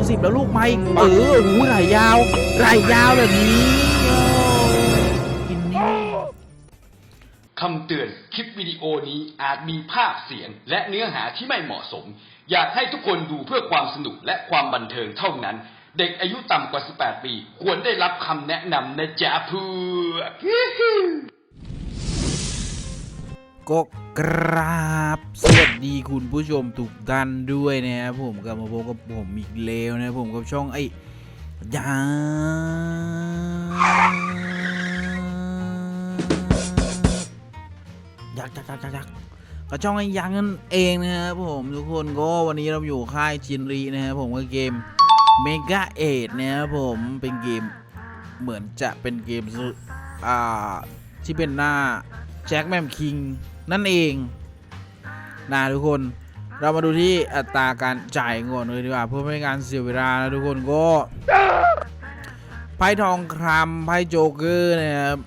ณสิบแล้วลูกไม่เออหูไหลยาวไหลยาวแบบนี้กินนี่คำเตือน คลิปวิดีโอนี้อาจมีภาพเสียง และเนื้อหาที่ไม่เหมาะสม อยากให้ทุกคนดูเพื่อความสนุกและความบันเทิงเท่านั้น เด็กอายุต่ำกว่า 18 ปี ควรได้รับคำแนะนำนะจ๊ะเพื่อ ก็กราบสวัสดีคุณผู้ชมทุกท่านด้วยนะครับผมกลับมาพบกับผมอีกแล้วนะครับผมกับช่องไอ้ยายักษ์ยักษ์ยักษ์ยักษ์ยักกับช่องไอ้ยักษ์นั่นเองนะครับผมทุกคนก็วันนี้เราอยู่ค่ายชินรีนะครับผมกับเกมเมกาเอทนะครับผมเป็นเกมเหมือนจะเป็นเกมอ่าที่เป็นหน้าแจ็คแมมคิง นั่นเองนะทุกคนเรามาดูที่อัตราการจ่ายก่อนเลยดีกว่าเพื่อไม่ให้การเสียเวลานะทุกคนก็ไพ่ทองคำไพ่โจ๊กเกอร์นะครับ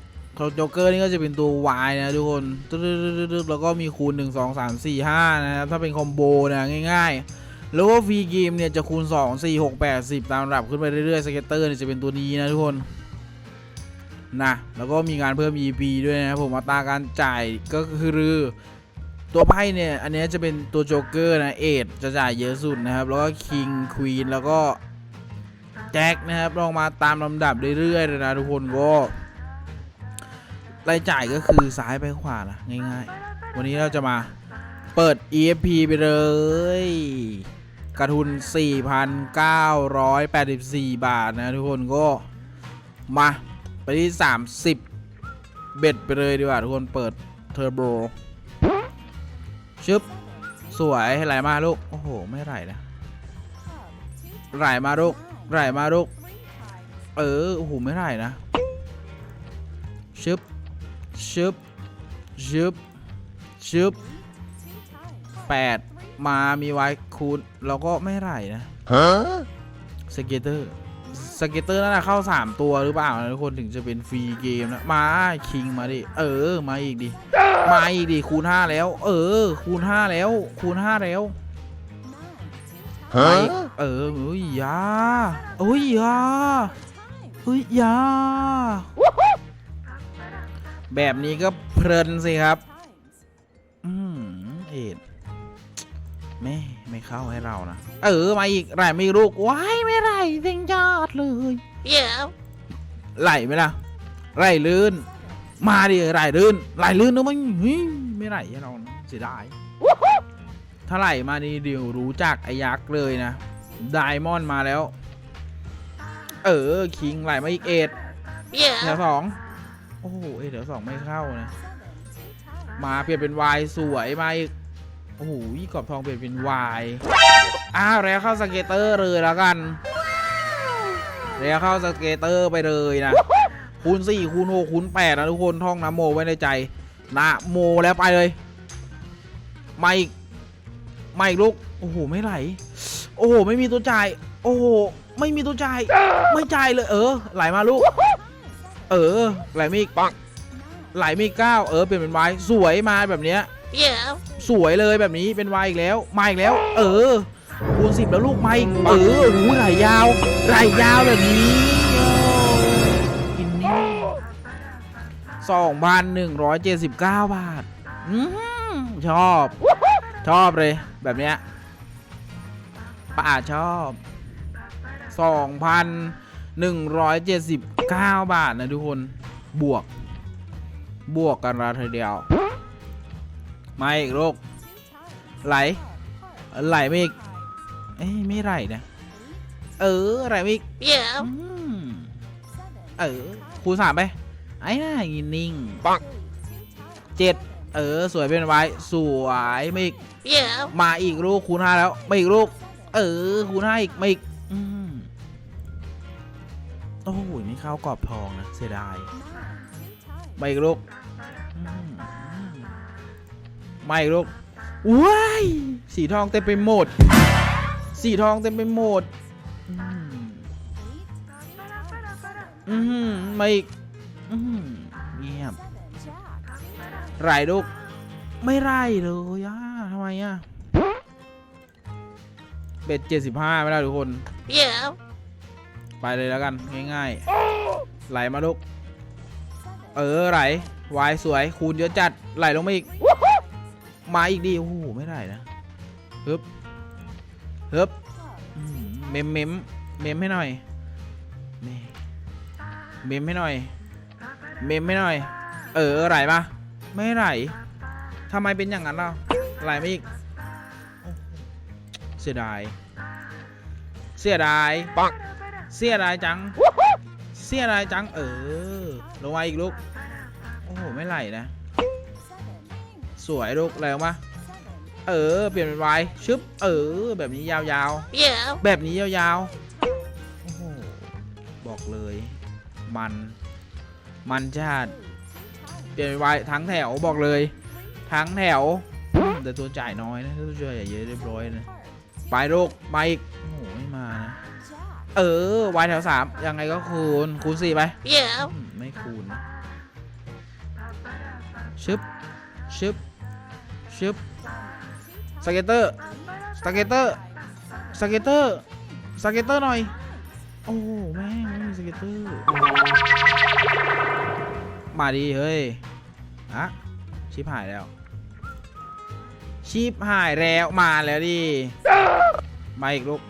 โจ๊กเกอร์นี่ก็จะเป็นตัววายนะทุกคนตึ๊ดๆแล้วก็มีคูณ 1 2 3 4 5 นะครับ ถ้าเป็นคอมโบนะง่ายๆ แล้วก็ฟรีเกมเนี่ยจะคูณ 2 4 6 8 10 ตามระดับขึ้นไปเรื่อยๆสเก็ตเตอร์เนี่ยจะเป็นตัวนี้นะทุกคน นะแล้วก็มีการเพิ่ม EP ด้วยนะครับผมอัตราการจ่ายก็คือตัวไพ่เนี่ยอันนี้จะเป็นตัวโจ๊กเกอร์นะเอทจะจ่ายเยอะสุดนะครับ แล้วก็คิงควีนแล้วก็แจ็คนะครับลองมาตามลำดับเรื่อยๆเลยนะทุกคนก็รายจ่ายก็คือซ้ายไปขวานะง่ายๆ วันนี้เราจะมาเปิด EFP ไปเลยกระทุน 4,984 บาทนะทุกคนก็มา ไปที่ 30 เบ็ดไปเลยดีกว่าทุกคนเปิดเทอร์โบชึบ สวยไหลมาลูก โอ้โห ไม่ไหลนะไหลมาลูกไหลมาลูก เออ โอ้โห ไม่ไหลนะ ชึบ ชึบ ชึบ ชึบแปดมามีไว้คูณแล้วก็ไม่ไหลนะสเกตเตอร์ สเก็ตเตอร์นั่นนะเข้า 3 ตัวหรือเปล่านะทุกคนถึงจะเป็นฟรีเกมนะ มาคิงมาดิ เออ มาอีกดิ มาอีกดิ คูณ 5 แล้ว เออ คูณ 5 แล้ว คูณ 5 แล้วมาอีกเออเอ้ยอยาเอ้ยอยาเอ้ยอยาแบบนี้ก็เพลินสิครับ อืม เอ็ดไม่ ไม่เข้าให้เรานะ เออ มาอีกไหลไม่ลูกว้ายไม่ไหลเต็งยอดเลยไหลไหมล่ะไหลลื่น มาดิไหลลื่นไหลลื่นนะมันเฮ้ยไม่ไหลให้เรานะเสียดายถ้าไหลมานี่เดี๋ยวรู้จักไอ้ยักษ์เลยนะไดมอนด์มาแล้ว เออคิงไหลมาอีกเอ็ดเดี๋ยวสองโอ้โหเอ็ดเดี๋ยวสองไม่เข้านะมาเปลี่ยนเป็นวายสวยมาอีก โอ้โหกรอบทองเปลี่ยนเป็นวายอ้าวแล้วเข้าสเกตเตอร์เลยแล้วกัน แล้วเข้าสเกตเตอร์ไปเลยนะ คูณ4คูณ6คูณ8นะทุกคนท่องนะโมไว้ในใจนะโมแล้วไปเลยไมาอีกมาอีกลูก โอ้โห ไม่ไหล โอ้โห ไม่มีตัวจ่าย โอ้โห ไม่มีตัวจ่าย ไม่จ่ายเลย เออ ไหลมาลูก เออ ไหลมาอีกปังไหลมีกเก้า เออ เปลี่ยนเป็นวายสวยมาแบบเนี้ย สวยเลยแบบนี้เป็นวายอีกแล้วมาอีกแล้ว เออคูณสิบแล้วลูกมาอีกเออหูไหลยาวไหลยาวแบบนี้กินนี่สองพันหนึ่งร้อยเจ็ดสิบเก้าบาทอืมชอบ ชอบเลยแบบเนี้ยป้าชอบสองพันหนึ่งร้อยเจ็ดสิบเก้าบาทนะทุกคนบวก บวกกันละทีเดียว มาอีกลูกไหล ไหลไม่อีกเอ้ยไม่ไหลนะเออไหลไม่อีกอืมเออคูณสามไปไอ้น่ายินนิ่งปังเจ็ดเออสวยเป็นไว้สวยไม่อีกมาอีกลูกคูณห้าแล้วมาอีกลูกเออคูณห้าอีกมาอีกอืมโอ้โหไม่เข้ากรอบทองนะเสียดายมาอีกลูกอืม มาอีกลูกว้ายสีทองเต็มไปหมด สีทองเต็มไปหมด อืมมาอีกอืมเงียบไหลลูก ไม่ไล่เลยอะทำไมอะแบเป็ดเจ็ดสิบห้าไม่ได้ทุกคน Yeah. ไปเลยแล้วกันง่ายๆ ไหลมาลูก เออไหลวายสวยคูณเยอะจัดไหลลงมาอีก มาอีกดีโอ้โหไม่ได้นะฮึบฮึบอื้อหือเมมเมมเมมให้หน่อยนี่เมมให้หน่อย เมมให้หน่อย เออไหลมาไม่ไหลทำไมเป็นอย่างนั้นล่ะไหลไมาอีกเสียดาย เสียดายปังเสียดายจัง เสียดายจัง เออลงมาอีกลูก โอ้โห ไม่ไหลนะ สวยลูกแล้วมาเออ เปลี่ยนเป็นวายชึบ เออ แบบนี้ยาว Yeah. ๆแบบนี้ยาวๆ โอ้โห บอกเลย มัน มันชาติเปลี่ยนเป็นวายทั้งแถวบอกเลย ทั้งแถวอืมแต่ตัวจ่ายน้อยนะตัวจ่ายเยอะเรียบร้อยนะไปลูกมาอีก โอ้โห ไม่มานะ เออวายแถวสามยังไงก็คูณ คูณสี่ไป Yeah. อืมไม่คูณนะชึบชึบ ชึบสเก็ตเตอร์สเก็ตเตอร์สเก็ตเตอร์สเก็ตเตอร์หน่อย โอ้แม่งไม่มีสเก็ตเตอร์ มาดีเฮ้ยอะชิปหายแล้ว ชิปหายแล้วมาแล้วดิ มาอีกลูก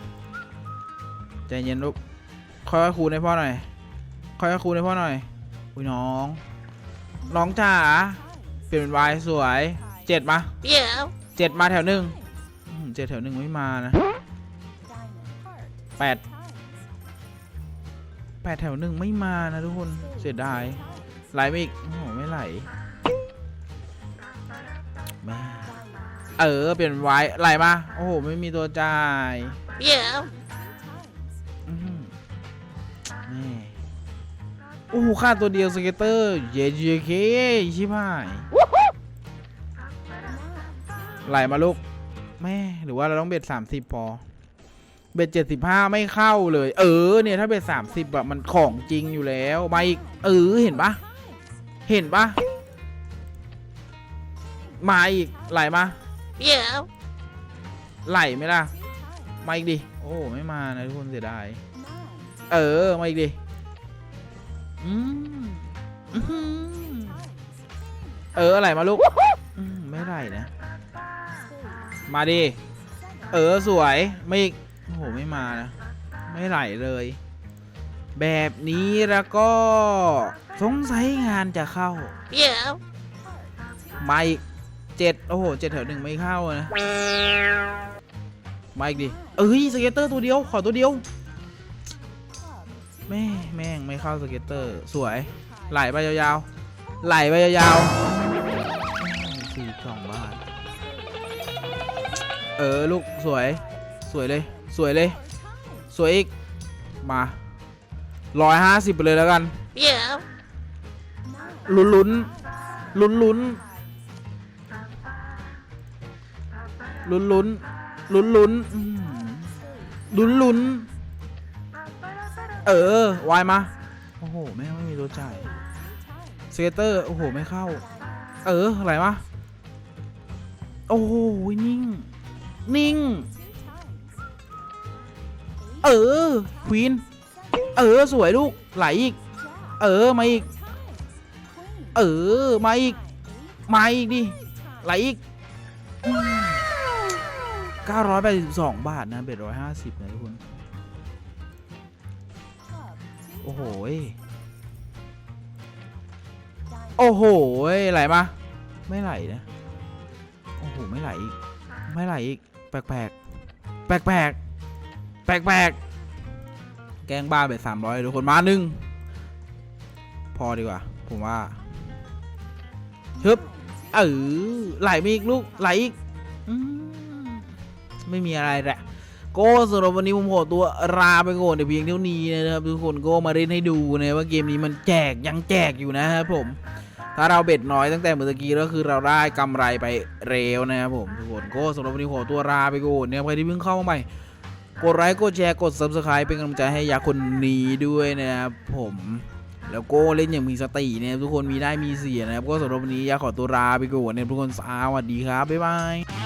ใจเย็นลูก ค่อยๆคูณให้พ่อหน่อย ค่อยๆคูณให้พ่อหน่อย อุ้ยน้อง น้องจ๋า เปลี่ยนเป็นวายสวย เจ็ดมา Yeah. เจ็ดมาแถวหนึ่งอืมเจ็ดแถวหนึ่งไม่มานะแปดแปดแถวหนึ่งไม่มานะทุกคนเสียดายไหลไม่อีกโอ้โหไม่ไหลแม่เออเปลี่ยนเป็นวายไหลมา โอ้โหไม่มีตัวจ่าย Yeah. อื้อหือแม่โอ้โหค่าตัวเดียวสเก็ตเตอร์ เยเยเคชิบหาย ไหลมาลูกแม่หรือว่าเราต้องเบ็ดสามสิบพอ เบ็ดเจ็ดสิบห้าไม่เข้าเลย เออเนี่ยถ้าเบ็ดสามสิบอะมันของจริงอยู่แล้วมาอีกเออเห็นปะเห็นปะมาอีกไหลมา Yeah. ไหลไหมล่ะ มาอีกดิโอ้ไม่มานะทุกคนเสียดายเออมาอีกดิอืมอื้อหือเออไหลมาลูกอืมไม่ไหลนะ มาดิ เออสวย ไม่อีกโอ้โห ไม่มานะ ไม่ไหลเลย แบบนี้แล้วก็ สงสัยงานจะเข้า Yeah. มาอีกเจ็ดโอ้โหเจ็ดแถวหนึ่งไม่เข้านะ มาอีกดิ เอ้ยสเก็ตเตอร์ตัวเดียว ขอตัวเดียว แม่แม่งไม่เข้าสเก็ตเตอร์ สวย ไหลไปยาวๆ ไหลไปยาวๆสี่สองบาทเออลูกสวย สวยเลย สวยเลย สวยอีก มาร้อยห้าสิบไปเลยแล้วกัน Yeah. ลุ้นลุ้นลุ้นลุ้นลุ้นลุ้นลุ้นลุ้นอืมลุ้นลุ้นเออวายมา โอ้โหแม่งไม่มีตัวจ่ายเซเตอร์ โอ้โห ไม่เข้า เออ อะไรวะ โอ้โห นิ่ง นิ่ง เออควีนเออ สวยลูก ไหลอีก เออ มาอีก เออ มาอีก มาอีกดิ ไหลอีกเก้าร้อยแปดสิบสองบาทนะเบ็ดร้อยห้าสิบนะทุกคน โอ้โหยโอ้โหยไหลมา ไม่ไหลนะ โอ้โห ไม่ไหลอีก ไม่ไหลอีก แปลกแปลกแปลกแปลกแปลกแปลกแกล้งบ้าเบ็ดสามร้อยทุกคนมาหนึ่งพอดีกว่า ผมว่าฮึบเออไหลมาอีกลูกไหลอีกไม่มีอะไรแหละก็สำหรับวันนี้ผมขอตัวลาไปก่อนแต่เพียงเท่านี้นะครับทุกคนก็มาเล่นให้ดูนะว่าเกมนี้มันแจกยังแจกอยู่นะครับผม ถ้าเราเบ็ดน้อยตั้งแต่เมื่อกี้ก็คือเราได้กำไรไปเร็วนะครับผมทุกคนก็สำหรับวันนี้ขอตัวลาไปก่อนนะครับใครที่เพิ่งเข้ามาใหม่กดไลค์กดแชร์กด subscribe เป็นกำลังใจให้ยาคนนี้ด้วยนะครับผมแล้วก็เล่นอย่างมีสตินะครับทุกคนมีได้มีเสียนะครับก็สำหรับวันนี้ยาขอตัวลาไปก่อนนะครับทุกคนสวัสดีครับบ๊ายบาย